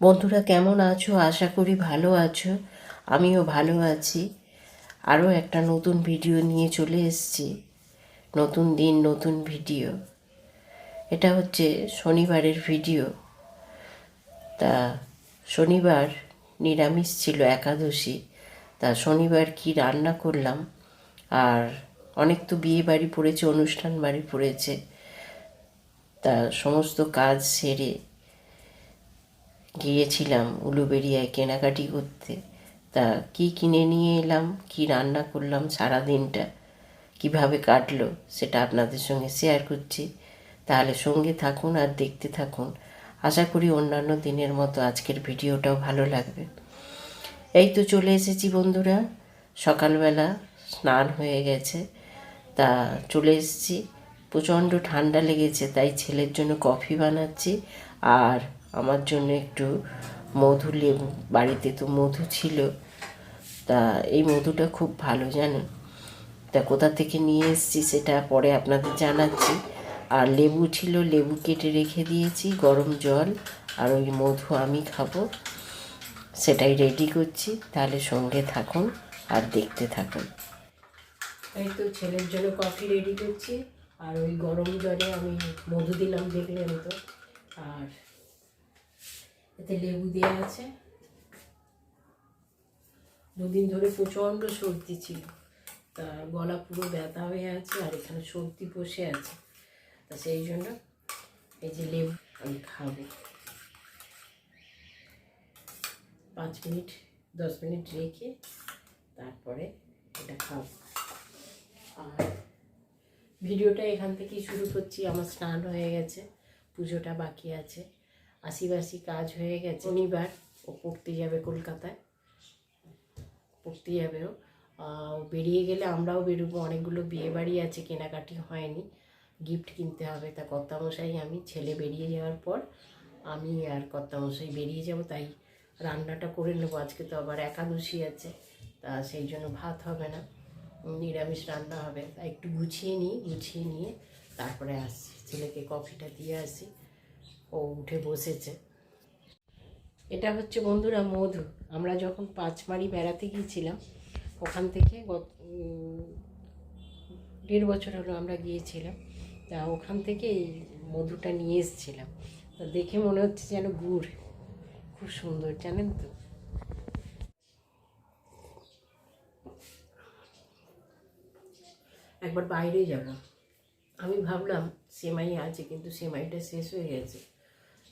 বন্ধুরা কেমন আছো? আশা করি ভালো আছো। আমিও ভালো আছি। আরও একটা নতুন ভিডিও নিয়ে চলে এসেছি। নতুন দিন, নতুন ভিডিও। এটা হচ্ছে শনিবারের ভিডিও। তা শনিবার নিরামিষ ছিল, একাদশী। তা শনিবার কি রান্না করলাম? আর অনেক তো বিয়ে বাড়ি পড়েছে, অনুষ্ঠান বাড়ি পড়েছে। তা সমস্ত কাজ সেরে গিয়েছিলাম উলুবেড়িয়ায় কেনাকাটি করতে। তা কি কিনে নিয়ে এলাম, কি রান্না করলাম সারা দিনটা কীভাবে কাটলো সেটা আপনাদের সঙ্গে শেয়ার করছি। তাহলে সঙ্গে থাকুন আর দেখতে থাকুন। আশা করি অন্যান্য দিনের মতো আজকের ভিডিওটাও ভালো লাগবে। এই তো চলে এসেছি বন্ধুরা, সকালবেলা স্নান হয়ে গেছে। তা চলে এসেছি, প্রচণ্ড ঠান্ডা লেগেছে, তাই ছেলের জন্য কফি বানাচ্ছি। আর আমার জন্য একটু মধু লেবু। বাড়িতে তো মধু ছিল। তা এই মধুটা খুব ভালো, জানেন? তা কোথা থেকে নিয়ে এসেছি সেটা পরে আপনাদের জানাচ্ছি। আর লেবু ছিল, লেবু কেটে রেখে দিয়েছি, গরম জল আর ওই মধু আমি খাব। সেটাই রেডি করছি। তাহলে সঙ্গে থাকুন আর দেখতে থাকুন। এই তো ছেলের জন্য কফি রেডি করছি। আর ওই গরম জলে আমি মধু দিলাম দেখলেন তো। আর এতে লেবু দেওয়া আছে। দুদিন ধরে প্রচণ্ড সর্দি ছিল। তা গলা পুরো ব্যথা হয়ে আছে আর এখানে সর্দি বসে আছে। তা সেই জন্য এই যে লেবু আমি খাব। পাঁচ মিনিট, দশ মিনিট রেখে তারপরে এটা খাব। আর ভিডিওটা এখান থেকেই শুরু করছি। আমার স্নান হয়ে গেছে, পুজোটা বাকি আছে। আশিবাসি কাজ হয়ে গেছে। শনিবার ও পড়তে যাবে কলকাতায়। পড়তে যাবে ও। বেরিয়ে গেলে আমরাও বেরোবো। অনেকগুলো বিয়ে বাড়ি আছে কেনাকাটি হয়নি। গিফট কিনতে হবে। তা কর্তামশাই আমি ছেলে বেরিয়ে যাওয়ার পর আমি আর কর্তামশাই বেরিয়ে যাব। তাই রান্নাটা করে নেব। আজকে তো আবার একাদশী আছে। তা সেই জন্য ভাত হবে না। নিরামিষ রান্না হবে। তা একটু গুছিয়ে নিই গুছিয়ে নিয়ে তারপরে আসছি। ছেলেকে কফিটা দিয়ে আসি। ও উঠে বসেছে। এটা হচ্ছে বন্ধুরা মধু। আমরা যখন পাঁচমারি বেড়াতে গিয়েছিলাম, ওখান থেকে গত দেড় বছর হলো আমরা গিয়েছিলাম। তা ওখান থেকে এই মধুটা নিয়ে এসেছিলাম। তা দেখে মনে হচ্ছে যেন গুড়। খুব সুন্দর, জানেন তো? একবার বাইরে যাব। আমি ভাবলাম, সেমাই আছে, কিন্তু সেমাইটা শেষ হয়ে গেছে।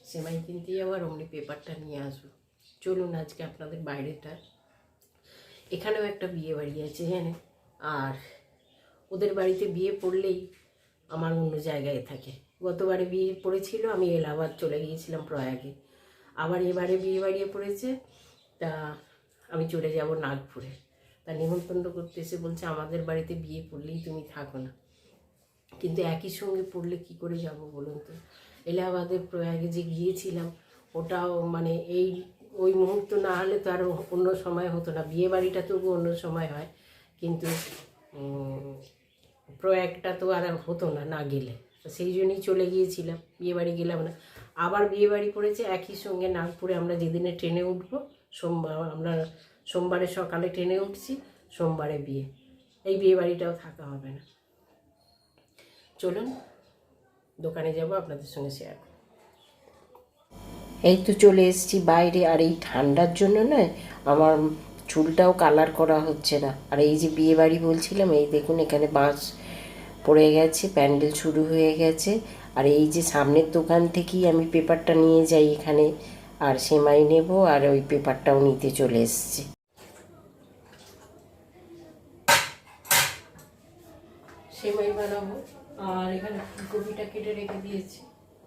সেমাই কিনতে যাব আর অমনি পেপারটা নিয়ে আসব। চলুন আজকে আপনাদের বাইরেটা এখানেও একটা বিয়ে বাড়ি আছে, জানেন? আর ওদের বাড়িতে বিয়ে পড়লেই আমার অন্য জায়গায় থাকে। গতবারে বিয়ে পড়েছিল, আমি এলাহাবাদ চলে গিয়েছিলাম প্রয়াগে। আবার এবারে বিয়ে বাড়িয়ে পড়েছে, তা আমি চলে যাব নাগপুরে। তা নিমন্ত্রণ করতে এসে বলছে, আমাদের বাড়িতে বিয়ে পড়লেই তুমি থাকো না। কিন্তু একই সঙ্গে পড়লে কি করে যাব বলুন তো? এলাহাবাদের প্রয়াগে যে গিয়েছিলাম, ওটাও মানে এই, ওই মুহূর্ত না হলে তো আর অন্য সময় হতো না। বিয়ে বাড়িটা তবু অন্য সময় হয়, কিন্তু প্রয়াগটা তো আর হতো না না গেলে। সেই জন্যই চলে গিয়েছিলাম, বিয়ে বাড়ি গেলাম না। আবার বিয়ে বাড়ি পড়েছে, একই সঙ্গে নাগপুরে আমরা যেদিনে ট্রেনে উঠবো, সোমবার, আমরা সোমবারে সকালে ট্রেনে উঠছি, সোমবারে বিয়ে। এই বিয়ে বাড়িটাও থাকা হবে না। চলুন দোকানে যাব আপনাদের সঙ্গে শেয়ার এই তো চলে এসেছি বাইরে আর এই ঠান্ডার জন্য নয় আমার চুলটাও কালার করা হচ্ছে না। আর এই যে বিয়ে বাড়ি বলছিলাম এই দেখুন এখানে বাঁশ পড়ে গেছে প্যান্ডেল শুরু হয়ে গেছে। আর এই যে সামনের দোকান থেকেই আমি পেপারটা নিয়ে যাই এখানে আর সেমাই নেব আর ওই পেপারটাও নিতে চলে এসেছি। সেমাই বানাবো আর এখানে ফুলকপিটা কেটে রেখে দিয়েছি।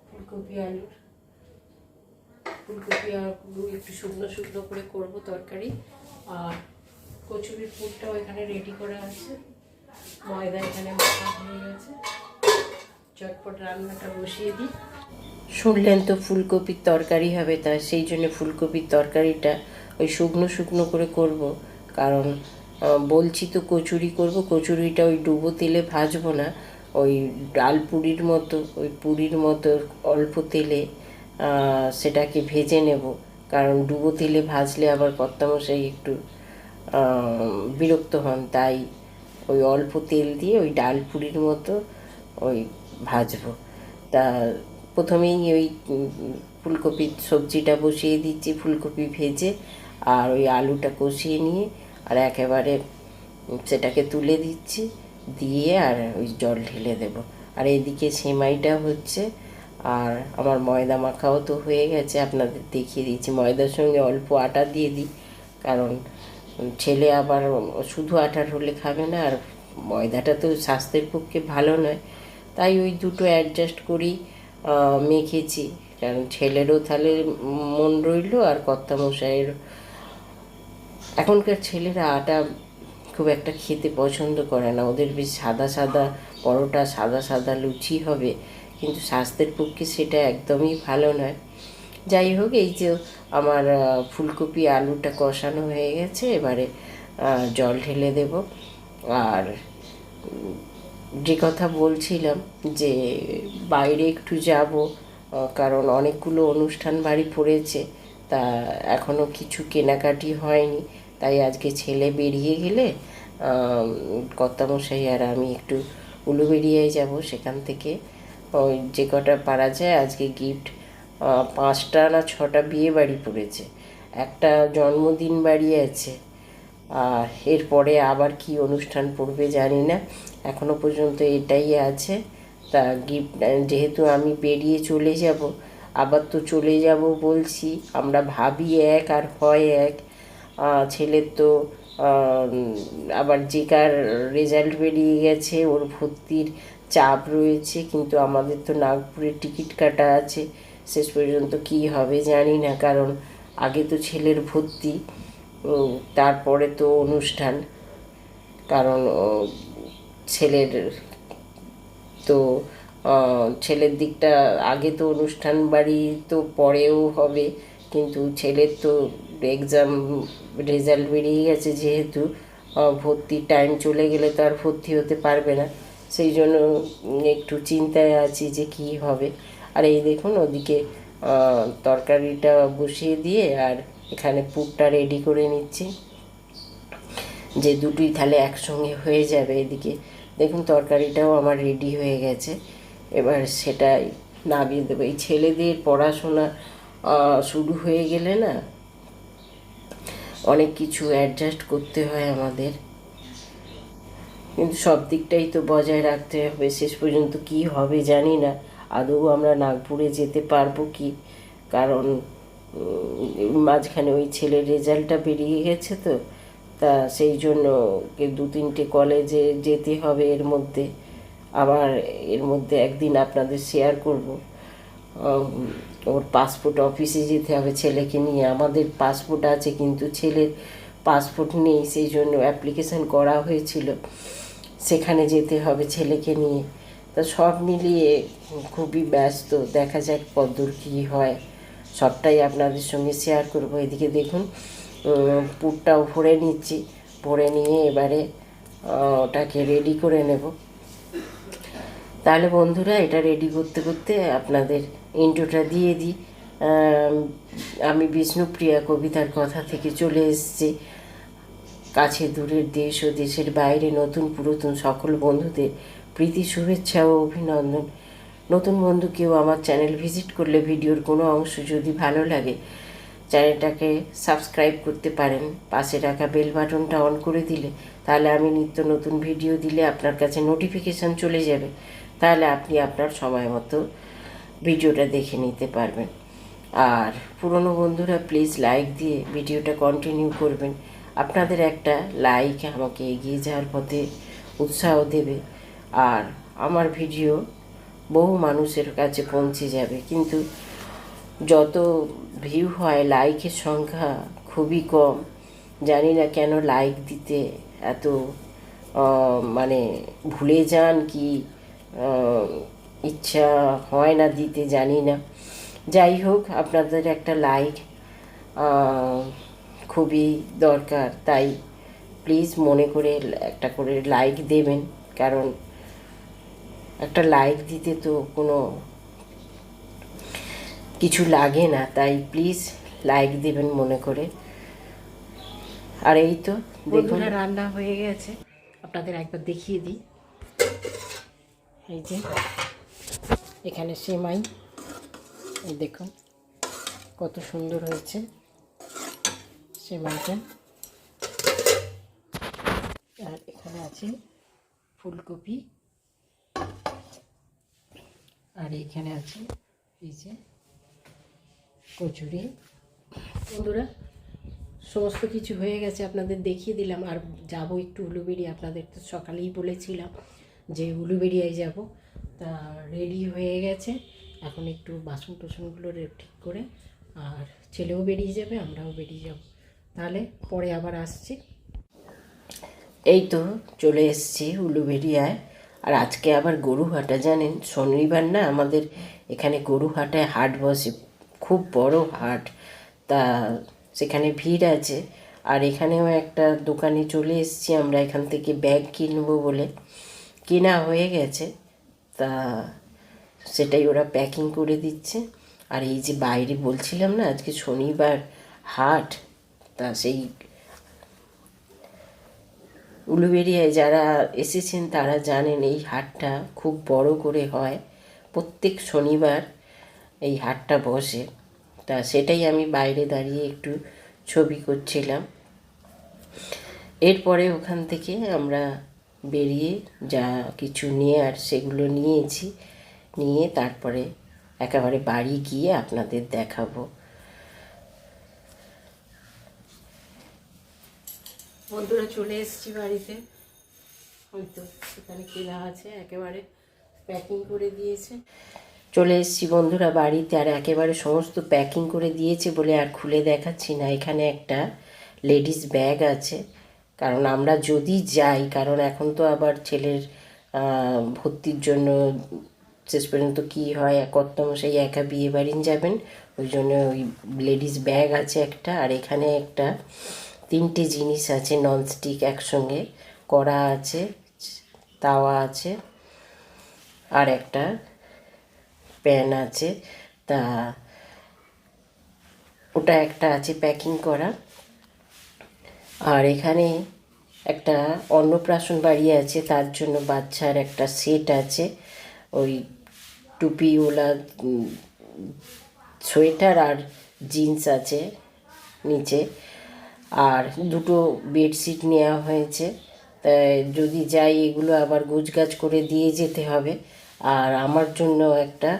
ফুলকপি, আলুর। ফুলকপি আলু একটু শুকনো শুকনো করে করব তরকারি। আর কচুরির পুরটাও এখানে রেডি করা আছে। ময়দা এখানে মাখা হয়ে গেছে। চটপট রান্নাটা বসিয়ে দিই। শুনলেন তো ফুলকপির তরকারি হবে তা, সেই জন্য ফুলকপির তরকারিটা ওই শুকনো শুকনো করে করব। কারণ বলছি তো কচুরি করব, কচুরিটা ওই ডুবো তেলে ভাজবো না। ওই ডাল পুরির মতো, ওই পুরির মতো অল্প তেলে সেটাকে ভেজে নেব। কারণ ডুবো তেলে ভাজলে আবার কর্তামশাই একটু বিরক্ত হন। তাই ওই অল্প তেল দিয়ে ওই ডাল পুরির মতো ওই ভাজবো। তা প্রথমেই ওই ফুলকপির সবজিটা বসিয়ে দিচ্ছি, ফুলকপি ভেজে, আর ওই আলুটা কষিয়ে নিয়ে, আর একেবারে সেটাকে তুলে দিচ্ছি। দিয়ে আর ওই জল ঢেলে দেব। আর এদিকে সেমাইটা হচ্ছে, আর আমার ময়দা মাখাও তো হয়ে গেছে, আপনাদের দেখিয়ে দিচ্ছি ময়দার সঙ্গে অল্প আটা দিয়ে দিই, কারণ ছেলে আবার শুধু আটার হলে খাবে না, আর ময়দাটা তো স্বাস্থ্যের পক্ষে ভালো নয়। তাই ওই দুটো অ্যাডজাস্ট করি মেখেছি। কারণ ছেলেরও তাহলে মন রইল, আর কর্তামশাইয়ের এখনকার ছেলেরা আটা খুব একটা খেতে পছন্দ করে না। ওদের বেশ সাদা সাদা পরোটা, সাদা সাদা লুচি হবে, কিন্তু স্বাস্থ্যের পক্ষে সেটা একদমই ভালো নয়। যাই হোক, এই যে আমার ফুলকপি আলুটা কষানো হয়ে গেছে, এবারে জল ঢেলে দেব। আর যে কথা বলছিলাম যে বাইরে একটু যাব কারণ অনেকগুলো অনুষ্ঠান বাড়ি পড়েছে, তা এখনও কিছু কেনাকাটি হয়নি। তাই আজকে ছেলে বেরিয়ে গেলে কর্তামশাই আর আমি একটু উলুবেরিয়ায় যাব সেখান থেকে। ওই যে কটা পারা যায়, আজকে গিফট পাঁচটা না ছটা বিয়ে বাড়ি পড়েছে। একটা জন্মদিন বাড়ি আছে। আর এরপরে আবার কি অনুষ্ঠান পড়বে জানি না। এখনও পর্যন্ত এটাই আছে। তা গিফট যেহেতু আমি বেরিয়ে চলে যাব, আবার তো চলে যাব বলছি, আমরা ভাবি এক আর হয় এক। ছেলের তো আবার যে কার রেজাল্ট বেরিয়ে গেছে, ওর ভর্তির চাপ রয়েছে, কিন্তু আমাদের তো নাগপুরের টিকিট কাটা আছে। শেষ পর্যন্ত কি হবে জানি না, কারণ আগে তো ছেলের ভর্তি তারপরে তো অনুষ্ঠান। কারণ ছেলের তো ছেলের দিকটা আগে তো অনুষ্ঠান বাড়ি তো পরেও হবে। কিন্তু ছেলের তো এক্সাম রেজাল্ট বেরিয়ে গেছে যেহেতু ভর্তির টাইম চলে গেলে তো আর ভর্তি হতে পারবে না। সেই জন্য একটু চিন্তায় আছি যে কি হবে। আর এই দেখুন ওদিকে তরকারিটা বসিয়ে দিয়ে আর এখানে পুরটা রেডি করে নিচ্ছি। যে দুটোই তাহলে একসঙ্গে হয়ে যাবে এদিকে। দেখুন তরকারিটাও আমার রেডি হয়ে গেছে। এবার সেটাই নামিয়ে দেবো। এই ছেলেদের পড়াশোনা শুরু হয়ে গেলে না অনেক কিছু অ্যাডজাস্ট করতে হয় আমাদের। কিন্তু সব দিকটাই তো বজায় রাখতে হবে। শেষ পর্যন্ত কি হবে জানি না। আদৌ আমরা নাগপুরে যেতে পারব কি? কারণ মাঝখানে ওই ছেলের রেজাল্টটা বেরিয়ে গেছে তো। তা সেই জন্য দু তিনটে কলেজে যেতে হবে এর মধ্যে। আবার এর মধ্যে একদিন আপনাদের শেয়ার করব। ওর পাসপোর্ট অফিসে যেতে হবে, ছেলেকে নিয়ে। আমাদের পাসপোর্ট আছে, কিন্তু ছেলের পাসপোর্ট নেই, সেই জন্য অ্যাপ্লিকেশান করা হয়েছিল। সেখানে যেতে হবে ছেলেকে নিয়ে। তা সব মিলিয়ে খুবই ব্যস্ত। দেখা যাক কদ্দূর কী হয়। সবটাই আপনাদের সঙ্গে শেয়ার করব। এদিকে দেখুন পুরটাও ভরে নিচ্ছি। ভরে নিয়ে এবারে ওটাকে রেডি করে নেব। তাহলে বন্ধুরা, এটা রেডি করতে করতে আপনাদের ইন্ট্রোটা দিয়ে দিই। আমি বিষ্ণুপ্রিয়া কবিতার কথা থেকে চলে এসেছি। কাছে দূরের দেশ ও দেশের বাইরে নতুন পুরাতন সকল বন্ধুদের প্রীতি, শুভেচ্ছা ও অভিনন্দন। নতুন বন্ধু কেউ আমার চ্যানেল ভিজিট করলে ভিডিওর কোনো অংশ যদি ভালো লাগে, চ্যানেলটাকে সাবস্ক্রাইব করতে পারেন। পাশে রাখা বেল বাটনটা অন করে দিলে তাহলে আমি নিত্য নতুন ভিডিও দিলে আপনার কাছে নোটিফিকেশান চলে যাবে। তাহলে আপনি আপনার সময় মতো ভিডিওটা দেখে নিতে পারবেন। আর পুরনো বন্ধুরা প্লিজ লাইক দিয়ে ভিডিওটা কন্টিনিউ করবেন। আপনাদের একটা লাইক আমাকে এগিয়ে যাওয়ার পথে উৎসাহ দেবে। আর আমার ভিডিও বহু মানুষের কাছে পৌঁছে যাবে। কিন্তু যত ভিউ হয় লাইকের সংখ্যা খুবই কম। জানি না কেন লাইক দিতে এত মানে ভুলে যান কি? ইচ্ছা হয় না, দিতে জানি না। যাই হোক, আপনাদের একটা লাইক খুবই দরকার। তাই প্লিজ মনে করে একটা করে লাইক দেবেন। কারণ একটা লাইক দিতে তো কোনো কিছু লাগে না। তাই প্লিজ লাইক দেবেন মনে করে। আর এই তো, দেখুন। রান্না হয়ে গেছে। আপনাদের একবার দেখিয়ে দিই। এই যে। এখানে সেমাই। এই দেখুন, কত সুন্দর হয়েছে সেমাইটা। আর এখানে আছে ফুলকপি। আর এখানে আছে এই যে কচুরি। বন্ধুরা, সমস্ত কিছু হয়ে গেছে, আপনাদের দেখিয়ে দিলাম। আর যাব একটু উলুবেড়ি আপনাদের তো সকালেই বলেছিলাম যে উলুবেড়িয়ায় যাব। তা রেডি হয়ে গেছে। এখন একটু বাসন টাসনগুলো ঠিক করে আর ছেলেও বেরিয়ে যাবে, আমরাও বেরিয়ে যাব। তাহলে পরে আবার আসছি। এই তো চলে এসেছি উলুবেরিয়ায়। আর আজকে আবার গরু হাটা জানেন? শনিবার না আমাদের এখানে গরু হাটায় হাট বসে, খুব বড় হাট। তা সেখানে ভিড় আছে। আর এখানেও একটা দোকানে চলে এসেছি আমরা, এখান থেকে ব্যাগ কিনবো বলে। কেনা হয়ে গেছে। তা সেটাই ওরা প্যাকিং করে দিচ্ছে। আর এই যে বাইরে বলছিলাম না, আজকে শনিবার হাট, তা সেই উলুবেরিয়ায় যারা এসেছেন তারা জানেন এই হাটটা খুব বড় করে হয়। প্রত্যেক শনিবার এই হাটটা বসে। তা সেটাই আমি বাইরে দাঁড়িয়ে একটু ছবি করছিলাম। এরপরে ওখান থেকে আমরা বেরিয়ে যা কিছু নিয়ে আর সেগুলো নিয়েছি নিয়ে তারপরে একেবারে বাড়ি গিয়ে আপনাদের দেখাবো। বন্ধুরা চলে এসেছি বাড়িতে। হয়তো এখানে কেনা আছে একেবারে প্যাকিং করে দিয়েছে। চলে এসেছি বন্ধুরা বাড়িতে আর একেবারে সমস্ত প্যাকিং করে দিয়েছে বলে আর খুলে দেখাচ্ছি না। এখানে একটা লেডিস ব্যাগ আছে। কারণ আমরা যদি যাই, কারণ এখন তো আবার ছেলের ভর্তির জন্য শেষ পর্যন্ত কী হয় কর্তমশাই একা বিয়ে বাড়ি যাবেন। ওই জন্য ওই লেডিস ব্যাগ আছে একটা, আর এখানে একটা, তিনটে জিনিস আছে, ননস্টিক একসঙ্গে, কড়া আছে, তাওয়া আছে, আর একটা প্যান আছে। তা ওটা একটা আছে প্যাকিং করা। আর এখানে একটা অন্নপ্রাশন বাড়ি আছে, তার জন্য বাচ্চার একটা সেট আছে। ওই টুপিওলা সোয়েটার আর জিন্স আছে নিচে। আর দুটো বেডশিট নেওয়া হয়েছে। তাই যদি যাই, এগুলো আবার গোছগাছ করে দিয়ে যেতে হবে। আর আমার জন্য একটা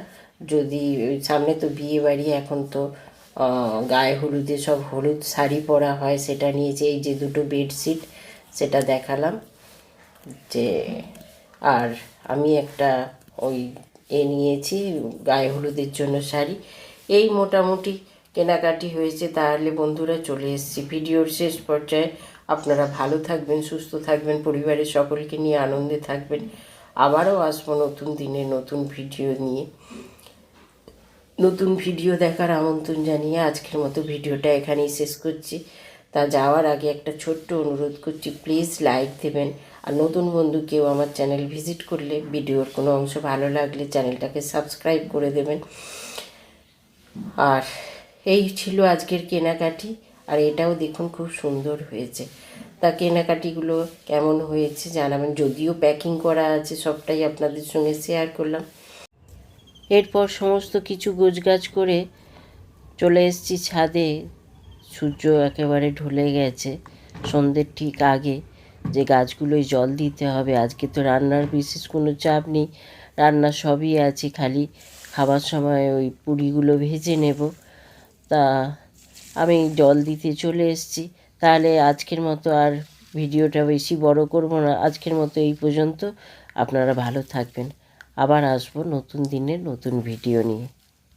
যদি সামনে তো বিয়ে বাড়ি, এখন তো গায়ে হলুদে সব হলুদ শাড়ি পরা হয়, সেটা নিয়েছে। এই যে দুটো বেডশিট সেটা দেখালাম যে, আর আমি একটা ওই এ নিয়েছি, গায়ে হলুদের জন্য শাড়ি। এই মোটামুটি কেনাকাটি হয়েছে। তাহলে বন্ধুরা চলে এসেছি ভিডিওর শেষ পর্যায়ে। আপনারা ভালো থাকবেন, সুস্থ থাকবেন, পরিবারের সকলকে নিয়ে আনন্দে থাকবেন। আবারও আসব নতুন দিনে নতুন ভিডিও নিয়ে। নতুন ভিডিও দেখার আমন্ত্রণ জানিয়ে আজকের মতো ভিডিওটা এখানেই শেষ করছি। তা যাওয়ার আগে একটা ছোট্ট অনুরোধ করছি প্লিজ লাইক দেবেন। আর নতুন বন্ধু কেউ আমার চ্যানেল ভিজিট করলে ভিডিওর কোনো অংশ ভালো লাগলে চ্যানেলটাকে সাবস্ক্রাইব করে দেবেন। আর এই ছিল আজকের কেনাকাটি, আর এটাও দেখুন খুব সুন্দর হয়েছে। তা কেনাকাটিগুলো কেমন হয়েছে জানাবেন, যদিও প্যাকিং করা আছে, সবটাই আপনাদের সঙ্গে শেয়ার করলাম। এরপর সমস্ত কিছু গোছগাছ করে চলে এসেছি ছাদে। সূর্য একেবারে ঢলে গেছে। সন্ধ্যের ঠিক আগে যে গাছগুলোয় জল দিতে হবে। আজকে তো রান্নার বিশেষ কোনো চাপ নেই। রান্না সবই আছে, খালি খাবার সময় ওই পুরিগুলো ভেজে নেব। তা আমি জল দিতে চলে এসেছি। তাহলে আজকের মতো আর ভিডিওটা বেশি বড় করব না। আজকের মতো এই পর্যন্ত। আপনারা ভালো থাকবেন। আবার আসব নতুন দিনে নতুন ভিডিও নিয়ে।